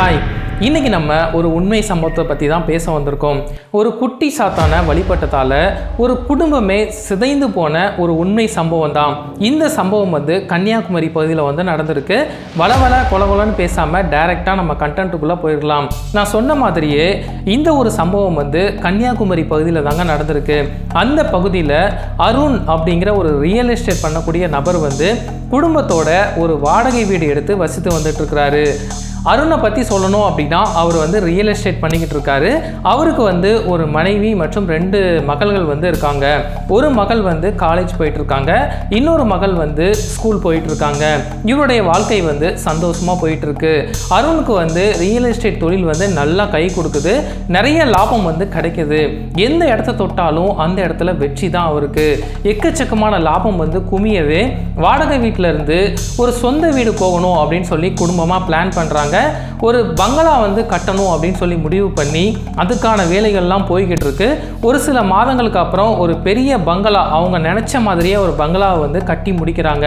Hi இன்றைக்கி நம்ம ஒரு உண்மை சம்பவத்தை பற்றி தான் பேச வந்திருக்கோம். ஒரு குட்டி சாத்தான வழிபட்டதால் ஒரு குடும்பமே சிதைந்து போன ஒரு உண்மை சம்பவம் தான். இந்த சம்பவம் வந்து கன்னியாகுமரி பகுதியில் வந்து நடந்திருக்கு. வளவள கொலகொலன்னு பேசாமல் டைரெக்டாக நம்ம கண்டென்ட்டுக்குள்ளே போயிடலாம். நான் சொன்ன மாதிரியே இந்த ஒரு சம்பவம் வந்து கன்னியாகுமரி பகுதியில் தாங்க நடந்திருக்கு. அந்த பகுதியில் அருண் அப்படிங்கிற ஒரு ரியல் எஸ்டேட் பண்ணக்கூடிய நபர் வந்து குடும்பத்தோட ஒரு வாடகை வீடு எடுத்து வசித்து வந்துட்டு இருக்கிறாரு அருணை பற்றி சொல்லணும் அப்படின்னா அவர் வந்து ரியல் எஸ்டேட் பண்ணிக்கிட்டு இருக்காரு. அவருக்கு வந்து ஒரு மனைவி மற்றும் ரெண்டு மகள்கள் வந்து இருக்காங்க. ஒரு மகள் வந்து காலேஜ் போயிட்டு இருக்காங்க. இன்னொரு மகள் வந்து ஸ்கூல் போயிட்டு இருக்காங்க. இவருடைய வாழ்க்கை வந்து சந்தோஷமாக போயிட்டு இருக்கு. அருணுக்கு வந்து ரியல் எஸ்டேட் தொழில் வந்து நல்லா கை கொடுக்குது. நிறைய லாபம் வந்து கிடைக்குது. எந்த இடத்த தொட்டாலும் அந்த இடத்துல வெற்றி தான் அவருக்கு. எக்கச்சக்கமான லாபம் வந்து குமியவே. வாடகை வீட்டிலேருந்து ஒரு சொந்த வீடு போகணும் அப்படின்னு சொல்லி குடும்பமாக பிளான் பண்ணுறாங்க ஒரு பங்களா வந்து கட்டணும் அப்படின்னு சொல்லி முடிவு பண்ணி அதுக்கான வேலைகள்லாம் போய்கிட்டு இருக்கு ஒரு சில மாதங்களுக்கு அப்புறம் ஒரு பெரிய பங்களா அவங்க நினச்ச மாதிரியே ஒரு பங்களாவை வந்து கட்டி முடிக்கிறாங்க.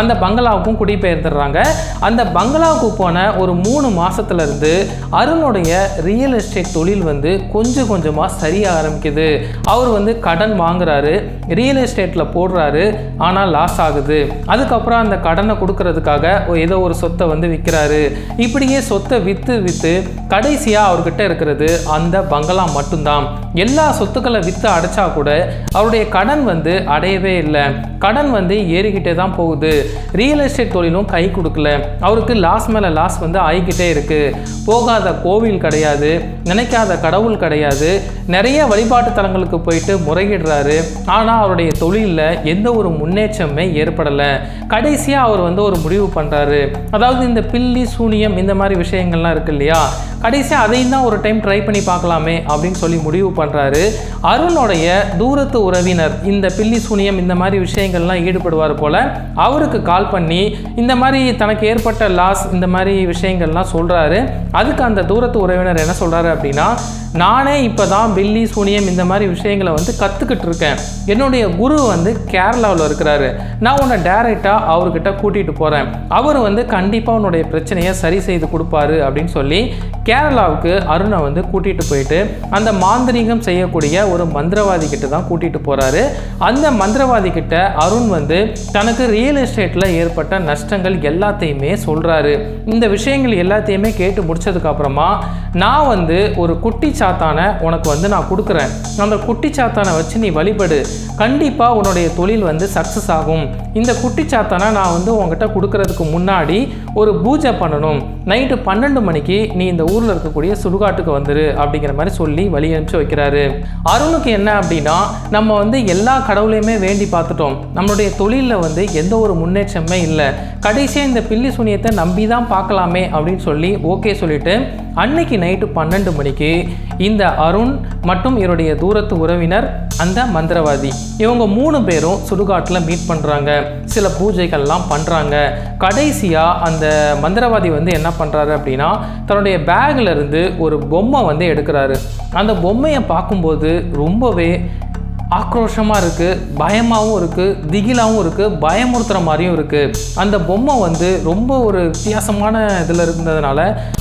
அந்த பங்களாவுக்கும் குடிபெயர்ந்துடுறாங்க. அந்த பங்களாவுக்கு போன ஒரு மூணு மாசத்துல இருந்து அருணுடைய ரியல் எஸ்டேட் தொழில் வந்து கொஞ்சம் கொஞ்சமாக சரிய ஆரம்பிக்குது. அவர் வந்து கடன் வாங்குறாரு ரியல் எஸ்டேட்டில் போடுறாரு ஆனால் லாஸ் ஆகுது. அதுக்கப்புறம் அந்த கடனை கொடுக்கறதுக்காக ஏதோ ஒரு சொத்தை வந்து விற்கிறாரு இப்படியே சொத்தை விற்று விற்று கடைசியாக அவர்கிட்ட இருக்கிறது அந்த பங்களா மட்டும்தான். எல்லா சொத்துக்களை விற்று அடைச்சா கூட அவருடைய கடன் வந்து அடையவே இல்லை. கடன் வந்து ஏறிக்கிட்டே தான் போகுது. ரியல் எஸ்டேட் தொழிலும் கை கொடுக்கல. அவருக்கு லாஸ் மேலே லாஸ் வந்து ஆகிக்கிட்டே இருக்கு. போகாத கோவில் கிடையாது. நினைக்காத கடவுள் கிடையாது. நிறைய வழிபாட்டு தலங்களுக்கு போயிட்டு முறையிடுறாரு. ஆனால் அவருடைய தொழிலில் எந்த ஒரு முன்னேற்றமே ஏற்படலை. கடைசியாக அவர் வந்து ஒரு முடிவு பண்ணுறாரு அதாவது இந்த பில்லி சூனியம் இந்த மாதிரி விஷயங்கள்லாம் இருக்கு இல்லையா? கடைசியாக அதையும் தான் ஒரு டைம் ட்ரை பண்ணி பார்க்கலாமே அப்படின்னு சொல்லி முடிவு பண்ணுறாரு அருணுடைய தூரத்து உறவினர் இந்த பில்லி சூனியம் இந்த மாதிரி விஷயங்கள்லாம் ஈடுபடுவார் போல் அவருக்கு கால் பண்ணி இந்த மாதிரி தனக்கு ஏற்பட்ட லாஸ் இந்த மாதிரி விஷயங்கள்லாம் சொல்கிறாரு அதுக்கு அந்த தூரத்து உறவினர் என்ன சொல்கிறாரு அப்படின்னா நானே இப்போ தான் பில்லி சூனியம் இந்த மாதிரி விஷயங்களை வந்து கற்றுக்கிட்டு இருக்கேன். என்னுடைய குரு வந்து கேரளாவில் இருக்கிறாரு. நான் உன்னை டேரெக்டாக அவர்கிட்ட கூட்டிகிட்டு போகிறேன் அவர் வந்து கண்டிப்பாக உன்னுடைய பிரச்சனையை சரி செய்து கொடுப்பாரு அப்படின்னு சொல்லி கேரளாவுக்கு அருணை வந்து கூட்டிகிட்டு போயிட்டு அந்த மாந்திரீகம் செய்யக்கூடிய ஒரு மந்திரவாதி கிட்ட தான் கூட்டிகிட்டு போகிறாரு அந்த மந்திரவாதி கிட்ட அருண் வந்து தனக்கு ரியல் எஸ்டேட்டில் ஏற்பட்ட நஷ்டங்கள் எல்லாத்தையுமே சொல்கிறாரு இந்த விஷயங்கள் எல்லாத்தையுமே கேட்டு முடிச்சதுக்கு அப்புறமா நான் வந்து ஒரு குட்டி சாத்தானை உனக்கு வந்து நான் கொடுக்குறேன். அந்த குட்டி சாத்தானை வச்சு நீ வழிபடு. கண்டிப்பாக உன்னுடைய தொழில் வந்து சக்ஸஸ் ஆகும். இந்த குட்டி சாத்தானை நான் வந்து உங்ககிட்ட கொடுக்கறதுக்கு முன்னாடி ஒரு பூஜை பண்ணணும். நைட்டு பன்னெண்டு மணிக்கு நீ இந்த ஊரில் இருக்கக்கூடிய சுடுகாட்டுக்கு வந்துரு அப்படிங்கிற மாதிரி சொல்லி வழி அனுப்பிச்சு வைக்கிறாரு. அருணுக்கு என்ன அப்படின்னா நம்ம வந்து எல்லா கடவுளையுமே வேண்டி பார்த்துட்டோம். நம்மளுடைய தொழிலில் வந்து எந்த ஒரு முன்னேற்றமே இல்லை. கடைசியாக இந்த பில்லி சுனியத்தை நம்பி தான் பார்க்கலாமே அப்படின்னு சொல்லி ஓகே சொல்லிட்டு அன்னைக்கு நைட்டு பன்னெண்டு மணிக்கு இந்த அருண் மற்றும் இவருடைய தூரத்து உறவினர் அந்த மந்திரவாதி இவங்க மூணு பேரும் சுடுகாட்டில் மீட் பண்ணுறாங்க சில பூஜைகள்லாம் பண்ணுறாங்க கடைசியாக அந்த மந்திரவாதி வந்து என்ன பண்ணுறாரு அப்படின்னா தன்னுடைய பேக்லேருந்து இருந்து ஒரு பொம்மை வந்து எடுக்கிறாரு. அந்த பொம்மையை பார்க்கும்போது ரொம்பவே ஆக்ரோஷமாக இருக்குது பயமாகவும் இருக்குது திகிலாகவும் இருக்குது பயமுறுத்துகிற மாதிரியும் இருக்குது அந்த பொம்மை வந்து ரொம்ப ஒரு வித்தியாசமான இதில் இருந்ததுனால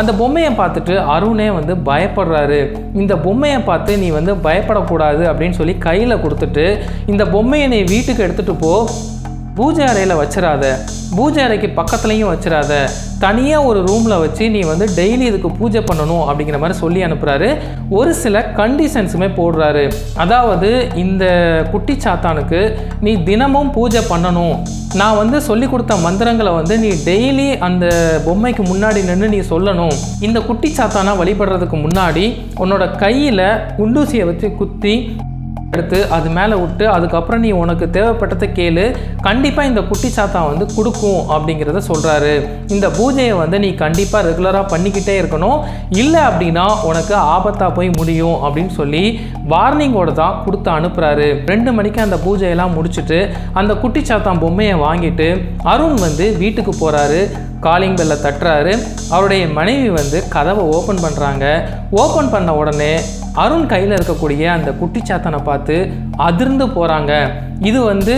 அந்த பொம்மையை பார்த்துட்டு அருணே வந்து பயப்படுறாரு. இந்த பொம்மையை பார்த்து நீ வந்து பயப்படக்கூடாது அப்படின்னு சொல்லி கையில் கொடுத்துட்டு இந்த பொம்மையை நீ வீட்டுக்கு எடுத்துகிட்டு போ பூஜை அறையில் வச்சிடாத பூஜை அறைக்கு பக்கத்துலேயும் வச்சிடாத தனியாக ஒரு ரூமில் வச்சு நீ வந்து டெய்லி இதுக்கு பூஜை பண்ணணும் அப்படிங்கிற மாதிரி சொல்லி அனுப்புகிறாரு ஒரு சில கண்டிஷன்ஸுமே போடுறாரு. அதாவது இந்த குட்டி சாத்தானுக்கு நீ தினமும் பூஜை பண்ணணும். நான் வந்து சொல்லி கொடுத்த மந்திரங்களை வந்து நீ டெய்லி அந்த பொம்மைக்கு முன்னாடி நின்று நீ சொல்லணும். இந்த குட்டி சாத்தானா வழிபடுறதுக்கு முன்னாடி உன்னோட கையில் குண்டூசியை வச்சு குத்தி எடுத்து அது மேலே விட்டு அதுக்கப்புறம் நீ உனக்கு தேவைப்பட்டதை கேளு. கண்டிப்பாக இந்த குட்டி சாத்தா வந்து கொடுக்கும் அப்படிங்கிறத சொல்கிறாரு இந்த பூஜையை வந்து நீ கண்டிப்பாக ரெகுலராக பண்ணிக்கிட்டே இருக்கணும். இல்லை அப்படின்னா உனக்கு ஆபத்தாக போய் முடியும் அப்படின்னு சொல்லி வார்னிங்கோட தான் கொடுத்து அனுப்புகிறாரு ரெண்டு மணிக்கு அந்த பூஜையெல்லாம் முடிச்சுட்டு அந்த குட்டி சாத்தான் பொம்மையை வாங்கிட்டு அருண் வந்து வீட்டுக்கு போகிறாரு காலிங் பெல்லை தட்டுறாரு. அவருடைய மனைவி வந்து கதவை ஓப்பன் பண்ணுறாங்க ஓப்பன் பண்ண உடனே அருண் கையில் இருக்கக்கூடிய அந்த குட்டிச்சாத்தனை பார்த்து அதிர்ந்து போகிறாங்க இது வந்து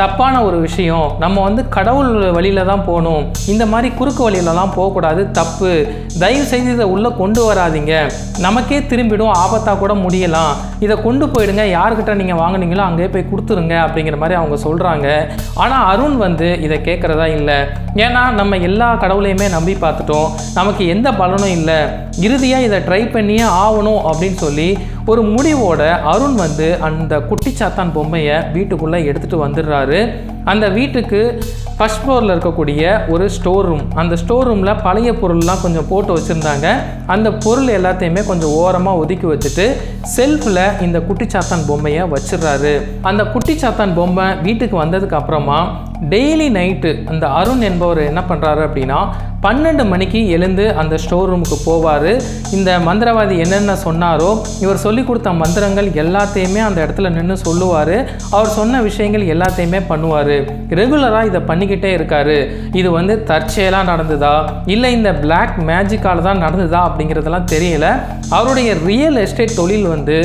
தப்பான ஒரு விஷயம். நம்ம வந்து கடவுள் வழியில தான் போகணும். இந்த மாதிரி குறுக்கு வழியிலலாம் போகக்கூடாது. தப்பு. தயவு செய்து இதை உள்ளே கொண்டு வராதீங்க. நமக்கே திரும்பிடும். ஆபத்தாக கூட முடியலாம். இதை கொண்டு போயிடுங்க. யார்கிட்ட நீங்கள் வாங்குனீங்களோ அங்கேயே போய் கொடுத்துருங்க அப்படிங்கிற மாதிரி அவங்க சொல்கிறாங்க ஆனால் அருண் வந்து இதை கேட்குறதா இல்லை. ஏன்னா நம்ம எல்லா கடவுளையுமே நம்பி பார்த்துட்டோம். நமக்கு எந்த பலனும் இல்லை. இறுதியாக இதை ட்ரை பண்ணியே ஆகணும் அப்படின்னு சொல்லி ஒரு முடிவோட அருண் வந்து அந்த குட்டிச்சாத்தான் பொம்மையை வீட்டுக்குள்ளே எடுத்துகிட்டு வந்துடுறாரு. அந்த வீட்டுக்கு ஃபஸ்ட் ஃப்ளோரில் இருக்கக்கூடிய ஒரு ஸ்டோர் ரூம் அந்த ஸ்டோர் ரூமில் பழைய பொருள்லாம் கொஞ்சம் போட்டு வச்சுருந்தாங்க. அந்த பொருள் எல்லாத்தையுமே கொஞ்சம் ஓரமாக ஒதுக்கி வச்சுட்டு செல்ஃபில் இந்த குட்டிச்சாத்தான் பொம்மையை வச்சிடுறாரு. அந்த குட்டிச்சாத்தான் பொம்மை வீட்டுக்கு வந்ததுக்கு அப்புறமா டெய்லி நைட்டு அந்த அருண் என்பவர் என்ன பண்ணுறாரு அப்படின்னா பன்னெண்டு மணிக்கு எழுந்து அந்த ஸ்டோர் ரூமுக்கு போவார். இந்த மந்திரவாதி என்னென்ன சொன்னாரோ இவர் சொல்லி கொடுத்த மந்திரங்கள் எல்லாத்தையுமே அந்த இடத்துல நின்று சொல்லுவார். அவர் சொன்ன விஷயங்கள் எல்லாத்தையுமே பண்ணுவார். ரெகுலராக இதை பண்ணிக்கிட்டே இருக்காரு. இது வந்து தற்செயலாக நடந்ததா? இல்லை இந்த பிளாக் மேஜிக்கால் தான் நடந்ததா அப்படிங்கிறதெல்லாம் தெரியல. அவருடைய ரியல் எஸ்டேட் தொழில் வந்து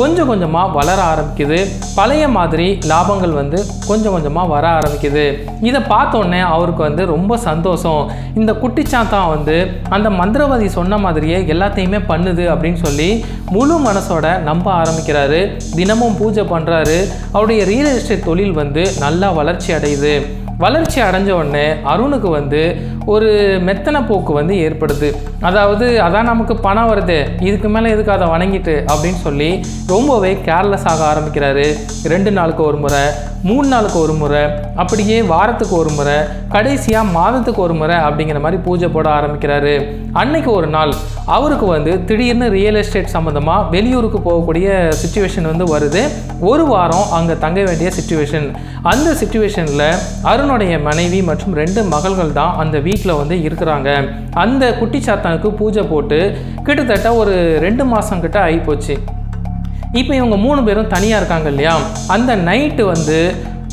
கொஞ்சம் கொஞ்சமாக வளர ஆரம்பிக்குது. பழைய மாதிரி லாபங்கள் வந்து கொஞ்சம் கொஞ்சமாக வர ஆரம்பிக்குது. இதை பார்த்தோன்னே அவருக்கு வந்து ரொம்ப சந்தோஷம். இந்த குட்டிச்சாத்தான் வந்து அந்த மந்திரவாதி சொன்ன மாதிரியே எல்லாத்தையுமே பண்ணுது அப்படின்னு சொல்லி முழு மனசோட நம்ப ஆரம்பிக்கிறாரு. தினமும் பூஜை பண்ணுறாரு அவருடைய ரியல் எஸ்டேட் தொழில் வந்து நல்லா வளர்ச்சி அடையுது வளர்ச்சி அடைஞ்ச உடனே அருணுக்கு வந்து ஒரு மெத்தனை போக்கு வந்து ஏற்படுது. அதாவது அதான் நமக்கு பணம் வருது இதுக்கு மேலே எதுக்கு அதை வணங்கிட்டு? அப்படின்னு சொல்லி ரொம்பவே கேர்லெஸ் ஆக ஆரம்பிக்கிறாரு. ரெண்டு நாளுக்கு ஒரு முறை மூணு நாளுக்கு ஒரு முறை அப்படியே வாரத்துக்கு ஒரு முறை கடைசியாக மாதத்துக்கு ஒரு முறை அப்படிங்கிற மாதிரி பூஜை போட ஆரம்பிக்கிறாரு. அன்னைக்கு ஒரு நாள் அவருக்கு வந்து திடீர்னு ரியல் எஸ்டேட் சம்மந்தமாக வெளியூருக்கு போகக்கூடிய சுச்சுவேஷன் வந்து வருது. ஒரு வாரம் அங்கே தங்க வேண்டிய சுச்சுவேஷன் அந்த சுச்சுவேஷனில் அருணுடைய மனைவி மற்றும் ரெண்டு மகள்கள் தான் அந்த வீட்டில் வந்து இருக்கிறாங்க. அந்த குட்டி சாத்தானுக்கு பூஜை போட்டு கிட்டத்தட்ட ஒரு ரெண்டு மாதம் கிட்ட ஆகிப்போச்சு இப்போ இவங்க மூணு பேரும் தனியாக இருக்காங்க இல்லையா? அந்த நைட்டு வந்து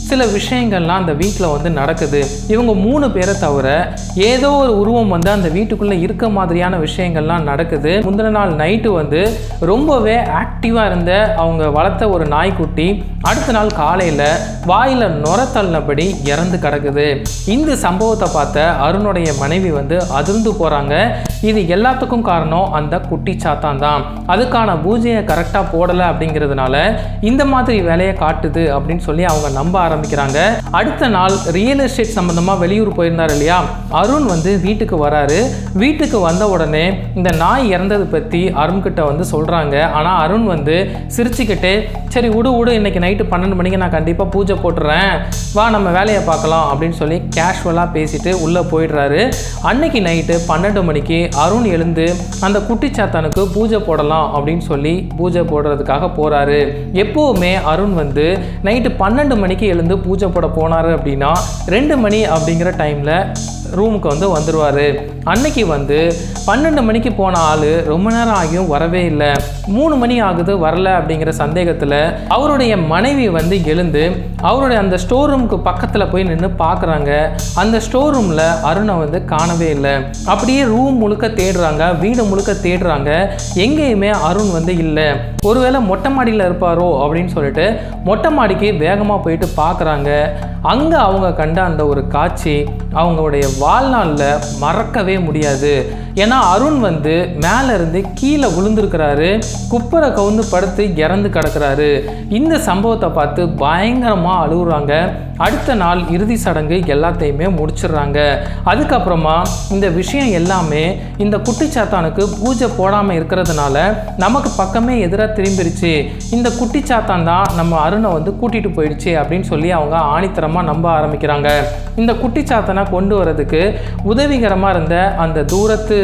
சில விஷயங்கள்லாம் அந்த வீட்டில் வந்து நடக்குது. இவங்க மூணு பேரை தவிர ஏதோ ஒரு உருவம் வந்து அந்த வீட்டுக்குள்ளே இருக்க மாதிரியான விஷயங்கள்லாம் நடக்குது. முந்தின நாள் நைட்டு வந்து ரொம்பவே ஆக்டிவாக இருந்த அவங்க வளர்த்த ஒரு நாய்க்குட்டி அடுத்த நாள் காலையில் வாயில் நுர இறந்து கிடக்குது. இந்த சம்பவத்தை பார்த்த அருணுடைய மனைவி வந்து அதிர்ந்து போகிறாங்க இது எல்லாத்துக்கும் காரணம் அந்த குட்டி சாத்தான் தான். அதுக்கான பூஜையை கரெக்டாக போடலை அப்படிங்கிறதுனால இந்த மாதிரி வேலையை காட்டுது அப்படின்னு சொல்லி அவங்க நம்ப ஆரம்பிக்கிறாங்க. அடுத்த நாள் ரியல் எஸ்டேட் சம்மந்தமாக வெளியூர் போயிருந்தார் இல்லையா? அருண் வந்து வீட்டுக்கு வராரு. வீட்டுக்கு வந்த உடனே இந்த நாய் இறந்தது பற்றி அருண்கிட்ட வந்து சொல்கிறாங்க ஆனால் அருண் வந்து சிரிச்சுக்கிட்டே சரி விடு விடு இன்னைக்கு நைட்டு பன்னெண்டு மணிக்கு நான் கண்டிப்பாக பூஜை போட்டுறேன். வா நம்ம வேலையை பார்க்கலாம். அப்படின்னு சொல்லி கேஷுவலாக பேசிட்டு உள்ளே போயிடுறாரு. அன்னைக்கு நைட்டு பன்னெண்டு மணிக்கு அருண் எழுந்து அந்த குட்டிச்சாத்தானுக்கு பூஜை போடலாம். அப்படின்னு சொல்லி பூஜை போடுறதுக்காக போகிறாரு எப்போவுமே அருண் வந்து நைட்டு பன்னெண்டு மணிக்கு எழுந்து பூஜை போட போனார் அப்படின்னா ரெண்டு மணி அப்படிங்கிற டைமில் ரூமுக்கு வந்து வந்துடுவார் அன்னைக்கு வந்து பன்னெண்டு மணிக்கு போன ஆள் ரொம்ப நேரம் ஆகியும் வரவே இல்லை. மூணு மணி ஆகுது வரல அப்படிங்கிற சந்தேகத்தில் அவருடைய மனைவி வந்து எழுந்து அவருடைய அந்த ஸ்டோர் ரூமுக்கு பக்கத்தில் போய் நின்று பார்க்குறாங்க அந்த ஸ்டோர் ரூமில் அருணை வந்து காணவே இல்லை. அப்படியே ரூம் முழுக்க தேடுறாங்க வீடு முழுக்க தேடுறாங்க. எங்கேயுமே அருண் வந்து இல்லை. ஒருவேளை மொட்டை மாடியில் இருப்பாரோ அப்படின்னு சொல்லிட்டு மொட்டை மாடிக்கு வேகமாக போயிட்டு பார்க்குறாங்க அங்கே அவங்க கண்ட அந்த ஒரு காட்சி அவங்களுடைய வாழ்நாளில் மறக்கவே முடியாது. ஏன்னா அருண் வந்து மேலேருந்து கீழே விழுந்திருக்கிறாரு. குப்பரை கவுந்து படுத்து இறந்து கிடக்கிறாரு. இந்த சம்பவத்தை பார்த்து பயங்கரமாக அழுகுறாங்க. அடுத்த நாள் இறுதி சடங்கு எல்லாத்தையுமே முடிச்சிடுறாங்க. அதுக்கப்புறமா இந்த விஷயம் எல்லாமே இந்த குட்டிச்சாத்தானுக்கு பூஜை போடாமல் இருக்கிறதுனால நமக்கு பக்கமே எதிராக திரும்பிடுச்சு இந்த குட்டிச்சாத்தான் தான் நம்ம அருணை வந்து கூட்டிகிட்டு போயிடுச்சு அப்படின்னு சொல்லி அவங்க ஆணித்தரமாக நம்ப ஆரம்பிக்கிறாங்க. இந்த குட்டிச்சாத்தனை கொண்டு வரதுக்கு உதவிகரமாக இருந்த அந்த தூரத்து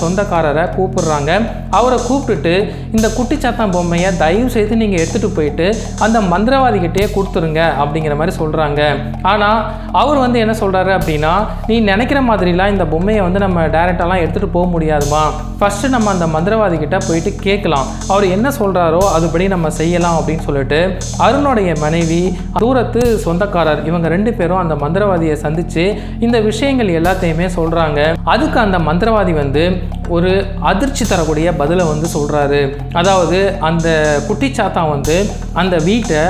சொந்தக்காரரை கூப்பிடுறாங்க. அவரை கூப்பிட்டுட்டு இந்த குட்டிச்சாத்தான் பொம்மையை தயவு செய்து நீங்கள் எடுத்துகிட்டு போயிட்டு அந்த மந்திரவாதிகிட்டே கொடுத்துருங்க அப்படிங்கிற மாதிரி சொல்கிறாங்க ஆனால் அவர் வந்து என்ன சொல்கிறாரு அப்படின்னா நீ நினைக்கிற மாதிரிலாம் இந்த பொம்மையை வந்து நம்ம டேரெக்டாலாம் எடுத்துகிட்டு போக முடியாதுமா ஃபஸ்ட்டு நம்ம அந்த மந்திரவாதி கிட்ட போயிட்டு கேட்கலாம். அவர் என்ன சொல்கிறாரோ அதுபடி நம்ம செய்யலாம் அப்படின்னு சொல்லிட்டு அருணுடைய மனைவி தூரத்து சொந்தக்காரர் இவங்க ரெண்டு பேரும் அந்த மந்திரவாதியை சந்தித்து இந்த விஷயங்கள் எல்லாத்தையுமே சொல்கிறாங்க அதுக்கு அந்த மந்திரவாதி வந்து ஒரு அதிர்ச்சி தரக்கூடிய பதிலை வந்து சொல்கிறாரு அதாவது அந்த குட்டிச்சாத்தான் வந்து அந்த வீட்டை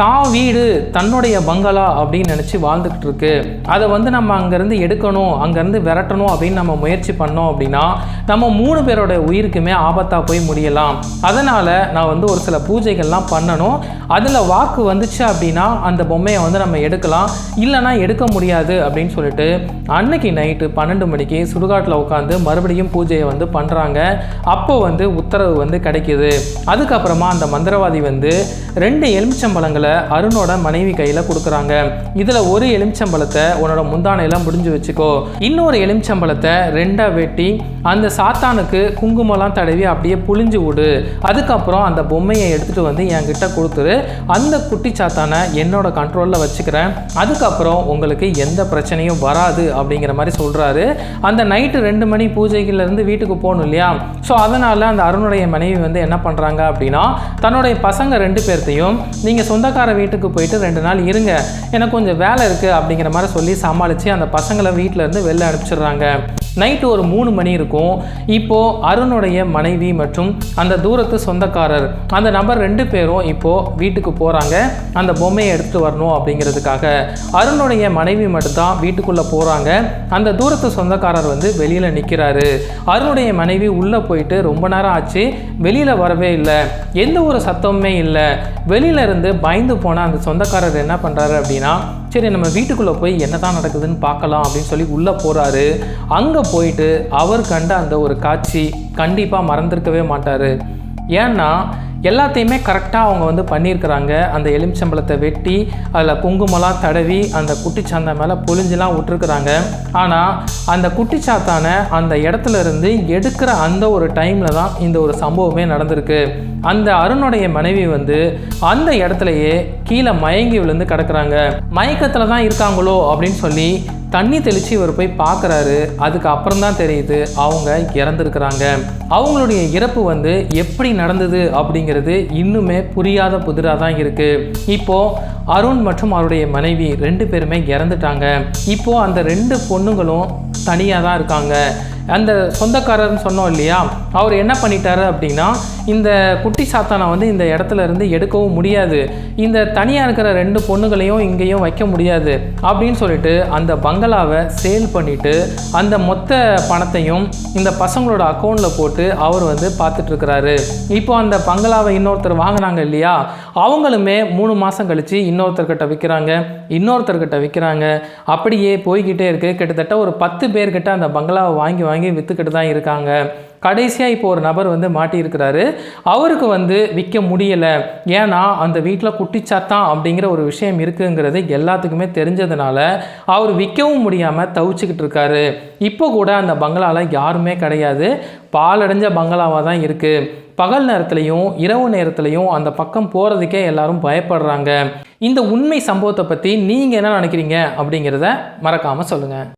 தான் வீடு தன்னுடைய பங்களா அப்படின்னு நினச்சி வாழ்ந்துக்கிட்டு இருக்கு. அதை வந்து நம்ம அங்கேருந்து எடுக்கணும் அங்கேருந்து விரட்டணும் அப்படின்னு நம்ம முயற்சி பண்ணோம் அப்படின்னா நம்ம மூணு பேரோட உயிருக்குமே ஆபத்தாக போய் முடியலாம். அதனால் நான் வந்து ஒரு சில பூஜைகள்லாம் பண்ணணும். அதில் வாக்கு வந்துச்சு அப்படின்னா அந்த பொம்மையை வந்து நம்ம எடுக்கலாம். இல்லைன்னா எடுக்க முடியாது அப்படின்னு சொல்லிட்டு அன்னைக்கு நைட்டு பன்னெண்டு மணிக்கு சுடுகாட்டில் உட்காந்து மறுபடியும் பூஜையை வந்து பண்ணுறாங்க அப்போ வந்து உத்தரவு வந்து கிடைக்கிது. அதுக்கப்புறமா அந்த மந்திரவாதி வந்து ரெண்டு எலுமிச்சம்பழங்களை அருணோட மனைவி கையில் கொடுக்குறாங்க. இதில் ஒரு எலுமிச்சம்பழத்தை உன்னோட முந்தானையில் முடிஞ்சு வச்சுக்கோ. இன்னொரு எலுமிச்சம்பழத்தை ரெண்டாக வெட்டி அந்த சாத்தானுக்கு குங்குமம்லாம் தடவி அப்படியே புழிஞ்சு விடு. அதுக்கப்புறம் அந்த பொம்மையை எடுத்துகிட்டு வந்து என்கிட்ட கொடுத்துரு. அந்த குட்டி சாத்தானை என்னோட கண்ட்ரோலில் வச்சுக்கிறேன். அதுக்கப்புறம் உங்களுக்கு எந்த பிரச்சனையும் வராது அப்படிங்கிற மாதிரி சொல்கிறாரு அந்த நைட்டு ரெண்டு மணி பூஜைகள்லேருந்து வீட்டுக்கு போகணும் இல்லையா? ஸோ அதனால் அந்த அருணுடைய மனைவி வந்து என்ன பண்ணுறாங்க அப்படின்னா தன்னுடைய பசங்க ரெண்டு பேர்த்தையும் நீங்கள் சொந்தக்கார வீட்டுக்கு போயிட்டு ரெண்டு நாள் இருங்க. எனக்கு கொஞ்சம் வேலை இருக்குது அப்படிங்கிற மாதிரி சொல்லி சமாளித்து அந்த பசங்களை வீட்டிலேருந்து வெளில அனுப்பிச்சிடுறாங்க. நைட்டு ஒரு மூணு மணி இருக்கும். இப்போது அருணுடைய மனைவி மற்றும் அந்த தூரத்து சொந்தக்காரர் அந்த நபர் ரெண்டு பேரும் இப்போது வீட்டுக்கு போகிறாங்க அந்த பொம்மையை எடுத்துகிட்டு வரணும் அப்படிங்கிறதுக்காக. அருணுடைய மனைவி மட்டும்தான் வீட்டுக்குள்ளே போகிறாங்க அந்த தூரத்து சொந்தக்காரர் வந்து வெளியில் நிற்கிறாரு அருணுடைய மனைவி உள்ளே போயிட்டு ரொம்ப நேரம் ஆச்சு. வெளியில் வரவே இல்லை. எந்த ஒரு சத்தமுமே இல்லை. வெளியிலேருந்து இருந்து பயந்து போன அந்த சொந்தக்காரர் என்ன பண்ணுறாரு அப்படின்னா சரி நம்ம வீட்டுக்குள்ளே போய் என்ன தான் நடக்குதுன்னு பார்க்கலாம் அப்படின்னு சொல்லி உள்ளே போகிறாரு அங்கே போயிட்டு அவர் கண்ட அந்த ஒரு காட்சி கண்டிப்பாக மறந்திருக்கவே மாட்டார். ஏன்னா எல்லாத்தையுமே கரெக்டாக அவங்க வந்து பண்ணியிருக்கிறாங்க. அந்த எலுமிச்சம்பழத்தை வெட்டி அதில் குங்குமம்லாம் தடவி அந்த குட்டிச்சாந்தை மேலே பொழிஞ்செல்லாம் விட்டுருக்குறாங்க. ஆனால் அந்த குட்டிச்சாத்தானை அந்த இடத்துல இருந்து எடுக்கிற அந்த ஒரு டைமில் தான் இந்த ஒரு சம்பவமே நடந்திருக்கு. அந்த அருணுடைய மனைவி வந்து அந்த இடத்துலையே கீழே மயங்கி விழுந்து கிடக்குறாங்க. மயக்கத்தில் தான் இருக்காங்களோ அப்படின்னு சொல்லி தண்ணி தெளித்து இவர் போய் பார்க்குறாரு அதுக்கு அப்புறம் தான் தெரியுது அவங்க இறந்துருக்குறாங்க. அவங்களுடைய இறப்பு வந்து எப்படி நடந்தது அப்படிங்கிறது இன்னுமே புரியாத புதிராக தான் இருக்குது இப்போது அருண் மற்றும் அவருடைய மனைவி ரெண்டு பேருமே இறந்துட்டாங்க. இப்போது அந்த ரெண்டு பொண்ணுங்களும் தனியாக தான் இருக்காங்க. அந்த சொந்தக்காரர்னு சொன்னோம் இல்லையா? அவர் என்ன பண்ணிட்டாரு அப்படின்னா இந்த குட்டி சாத்தானை வந்து இந்த இடத்துல இருந்து எடுக்கவும் முடியாது. இந்த தனியாக இருக்கிற ரெண்டு பொண்ணுகளையும் இங்கேயும் வைக்க முடியாது அப்படின்னு சொல்லிட்டு அந்த பங்களாவை சேல் பண்ணிவிட்டு அந்த மொத்த பணத்தையும் இந்த பசங்களோட அக்கௌண்ட்டில் போட்டு அவர் வந்து பார்த்துட்ருக்கிறாரு இப்போ அந்த பங்களாவை இன்னொருத்தர் வாங்கினாங்க இல்லையா? அவங்களுமே மூணு மாதம் கழித்து இன்னொருத்தர்கிட்ட விற்கிறாங்க இன்னொருத்தர்கிட்ட விற்கிறாங்க அப்படியே போய்கிட்டே இருக்குது கிட்டத்தட்ட ஒரு பத்து பேர்கிட்ட அந்த பங்களாவை வாங்கி வாங்கி வாங்கி விற்றுக்கிட்டு தான் இருக்காங்க. கடைசியாக இப்போ ஒரு நபர் வந்து மாட்டியிருக்கிறாரு. அவருக்கு வந்து விற்க முடியலை. ஏன்னா அந்த வீட்டில் குட்டிச்சாத்தான் அப்படிங்கிற ஒரு விஷயம் இருக்குங்கிறது எல்லாத்துக்குமே தெரிஞ்சதுனால அவர் விற்கவும் முடியாமல் தவிச்சுக்கிட்டு இருக்காரு. இப்போ கூட அந்த பங்களாவில் யாருமே கிடையாது. பாலடைஞ்ச பங்களாவாக தான் இருக்குது பகல் நேரத்துலையும் இரவு நேரத்துலையும் அந்த பக்கம் போகிறதுக்கே எல்லாரும் பயப்படுறாங்க. இந்த உண்மை சம்பவத்தை பற்றி நீங்கள் என்ன நினைக்கிறீங்க அப்படிங்கிறத மறக்காமல் சொல்லுங்கள்